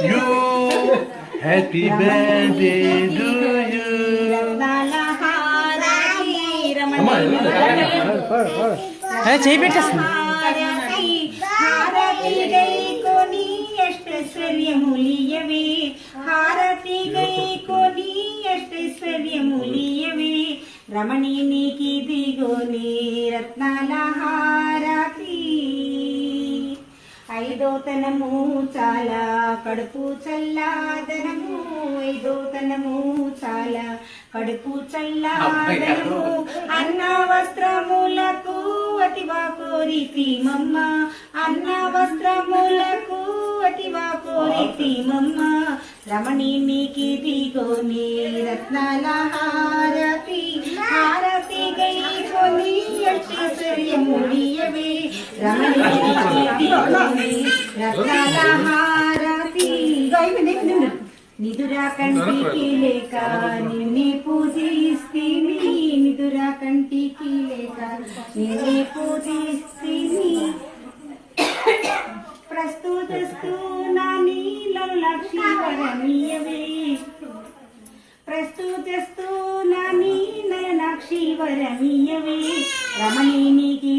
you. Happy birthday to you. రత్నాల హారతి చేయి పెట్టేస్తుంది హారతి హారతి గై కొని అష్టైశ్వర్యములియవే హారతి గై కొని అష్టైశ్వర్యములియవే రమణి నీకి దిగోని ఐదో తనము చాలా కడుపు చల్లాదనము. ఐదో తనము చాలా కడుపు చల్లాదనము. అన్న వస్త్రములకు అతివా కోరితి మమ్మ అన్న వస్త్రములకు అతివా కోరితి మమ్మ రమణి నీకి దిగోని రత్నాల హారతి అష్టైశ్వర్యముడియవే రమణి కంటికి లేక నిన్నే పూజిస్తిని నిదురా కంటికి లేక నిన్నే పూజిస్తిని ప్రస్తుతస్తు నా నీలం లక్ష్మీవరమీయవే ప్రస్తుతస్తు నా నీల లక్ష్మీవరమీయవే రమణి నీకి